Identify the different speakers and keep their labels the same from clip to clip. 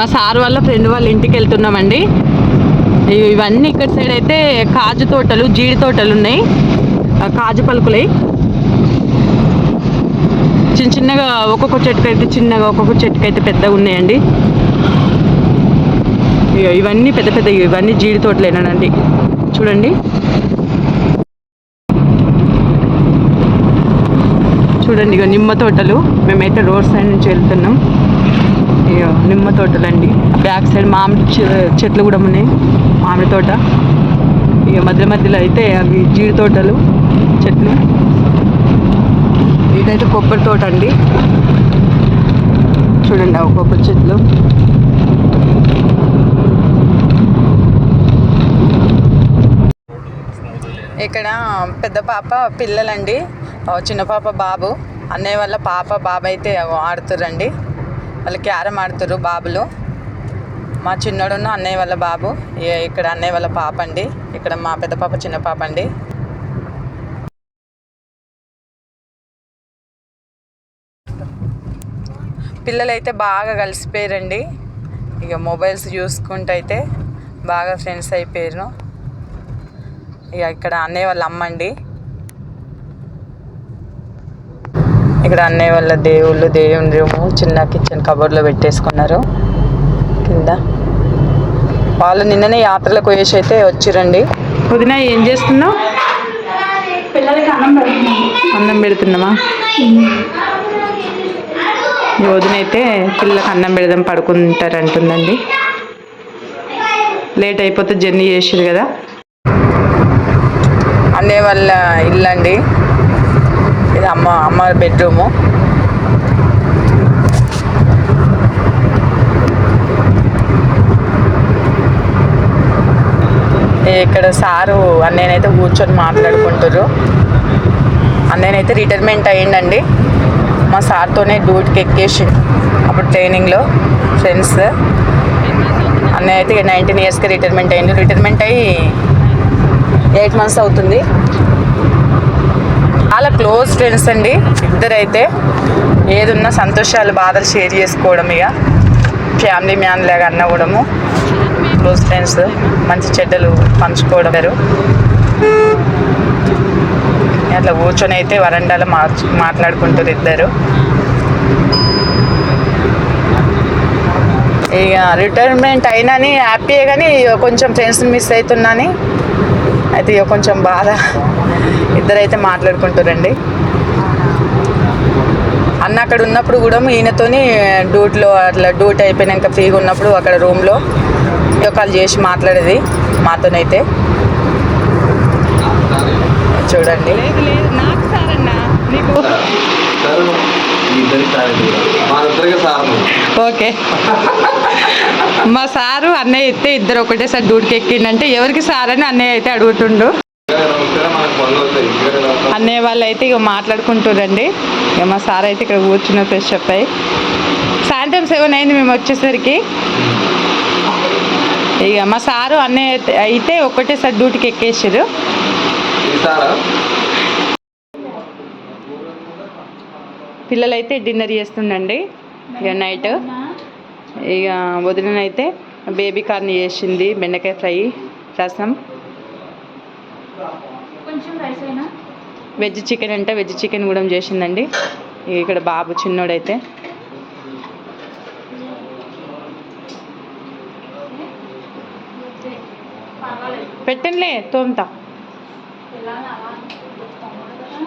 Speaker 1: మా సార్ వాళ్ళ ఫ్రెండ్ వాళ్ళ ఇంటికి వెళ్తున్నామండి. ఇవన్నీ ఇక్కడ సైడ్ అయితే కాజు తోటలు జీడి తోటలు ఉన్నాయి. కాజు పలుకులై. చిన్న చిన్నగా ఒక్కొక్క చెట్టుకు అయితే చిన్నగా ఒక్కొక్క చెట్టుకు అయితే పెద్దగా ఉన్నాయండి. ఇవన్నీ పెద్ద పెద్ద ఇవన్నీ జీడి తోటలేనండి. చూడండి. చూడండి ఇక నిమ్మ తోటలు. మేమైతే రోడ్ సైడ్ నుంచి వెళ్తున్నాం. నిమ్మ తోటలు అండి బ్యాక్ సైడ్ మామిడి చె- చెట్లు కూడా ఉన్నాయి. మామిడి తోట. ఇక మధ్య మధ్యలో అయితే అవి జీడి తోటలు చెట్లు. ఇదైతే కొబ్బరి తోట అండి. చూడండి ఆ కొబ్బరి చెట్లు. ఇక్కడ పెద్ద పాప పిల్లలండి. చిన్న పాప బాబు. అన్నయ్య వాళ్ళ పాప బాబు అయితే ఆడుతురండి వాళ్ళు క్యారం ఆడుతారు బాబులు. మా చిన్నోడున్న అన్నయ్య వాళ్ళ బాబు. ఇక్కడ అన్నయ్య వాళ్ళ పాప అండి ఇక్కడ మా పెద్ద పాప చిన్న పాప అండి పిల్లలైతే బాగా కలిసిపోయారండి. ఇక మొబైల్స్ చూసుకుంటూ అయితే బాగా ఫ్రెండ్స్ అయిపోయారు. ఇక ఇక్కడ అన్నయ్య వాళ్ళ అమ్మ అండి ఇక్కడ అన్నయ్య వాళ్ళ దేవుళ్ళు దేవుని రూము చిన్న కిచెన్ కబోర్డ్లో పెట్టేసుకున్నారు. కింద. వాళ్ళు నిన్ననే యాత్రలకు పోయేసి అయితే వచ్చిరండి. వదిన ఏం చేస్తున్నావు?
Speaker 2: పిల్లలకి అన్నం
Speaker 1: పెడుతున్నామా వదిన అయితే పిల్లలకు అన్నం పెడదాం పడుకుంటారు అంటుందండి లేట్ అయిపోతే జర్నీ చేసిరు కదా. అన్నయ్య వాళ్ళ ఇల్లు అండి ఇది అమ్మ అమ్మ బెడ్రూము ఇక్కడ సారు అన్నయ్యనైతే కూర్చొని మాట్లాడుకుంటారు అన్నయ్యనైతే రిటైర్మెంట్ అయ్యిండండి. మా సార్తోనే డ్యూటీకి ఎక్కేసి అప్పుడు ట్రైనింగ్లో ఫ్రెండ్స్ అన్నయ్య అయితే నైన్టీన్ ఇయర్స్కి రిటైర్మెంట్ అయ్యిండు. రిటైర్మెంట్ అయ్యి ఎయిట్ మంత్స్ అవుతుంది. చాలా క్లోజ్ ఫ్రెండ్స్ అండి. ఇద్దరైతే ఏదున్నా సంతోషాలు బాధలు షేర్ చేసుకోవడం ఇక. ఫ్యామిలీ మ్యాన్ లాగా అన్నవడము క్లోజ్ ఫ్రెండ్స్ మంచి చెడ్డలు పంచుకోవడం అట్లా కూర్చొని అయితే వరండాలో మార్చు మాట్లాడుకుంటారు ఇద్దరు. ఇక రిటైర్మెంట్ అయినని హ్యాపీయే కానీ కొంచెం ఫ్రెండ్స్ని మిస్ అవుతున్నాని అయితే ఇక కొంచెం బాధ. ఇద్దరైతే మాట్లాడుకుంటారండి. అన్న అక్కడ ఉన్నప్పుడు కూడా ఈయనతోని డ్యూటీలో అట్లా డ్యూటీ అయిపోయినాక ఫ్రీగా ఉన్నప్పుడు అక్కడ రూమ్లో వీడియో కాల్ చేసి మాట్లాడేది మాతోనైతే. చూడండి. ఓకే. మా సారు అన్నయ్య అయితే ఇద్దరు ఒకటేసారి డ్యూటీకి ఎక్కిండంటే ఎవరికి సార్ అని అన్నయ్య అయితే అడుగుతుండు. అన్నయ్య వాళ్ళు అయితే ఇక మాట్లాడుకుంటారండి ఇక మా సార్ అయితే ఇక్కడ కూర్చున్న ఫ్రెష్ అప్ అయ్యి. సాయంత్రం సెవెన్ అయింది మేము వచ్చేసరికి. ఇక మా సారు అన్నయ్య అయితే- ఒకటేసారి డ్యూటీకి ఎక్కేసారు పిల్లలైతే డిన్నర్ చేస్తుండండి. ఇక నైట్. ఇక వదినైతే బేబీ కార్న్ చేసింది బెండకాయ ఫ్రై రసం. వెజ్ చికెన్ అంటే వెజ్ చికెన్ కూడా చేసిందండి. ఇక ఇక్కడ బాబు చిన్నోడైతే. పెట్టండిలే తోముతా.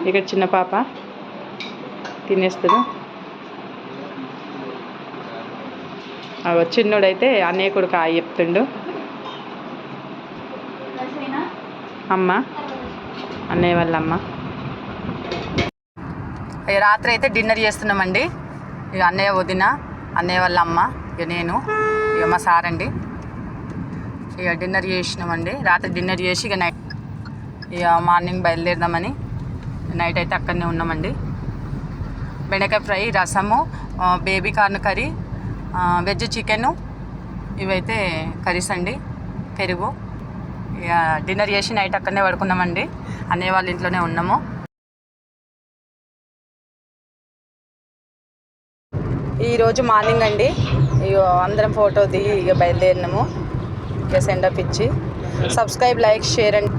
Speaker 1: ఇక్కడ చిన్న పాప తినేస్తుంది. చిన్నోడైతే అన్నయ్య కొడుకు ఆ చెప్తుండు. అమ్మ. అన్నయ్య వాళ్ళమ్మ. ఇక రాత్రి అయితే డిన్నర్ చేస్తున్నామండి. ఇక అన్నయ్య వదిన అన్నయ్య వాళ్ళ అమ్మ ఇక నేను ఇక మా సార్ అండి. ఇక డిన్నర్ చేసినామండి. రాత్రి డిన్నర్ చేసి ఇక నైట్ ఇక మార్నింగ్ బయలుదేరదామని నైట్ అయితే అక్కడనే ఉన్నామండి. బెండకాయ ఫ్రై రసము baby corn curry veg chicken ఇవైతే కర్రీస్ అండి. పెరుగు. డిన్నర్ చేసి నైట్ అక్కడనే పడుకున్నామండి. అన్నయ్య వాళ్ళ ఇంట్లోనే ఉన్నాము. ఈరోజు మార్నింగ్ అండి. ఇక అందరం ఫోటో దిగి ఇక బయలుదేరినాము. ఇక సెండప్ ఇచ్చి. Subscribe like share and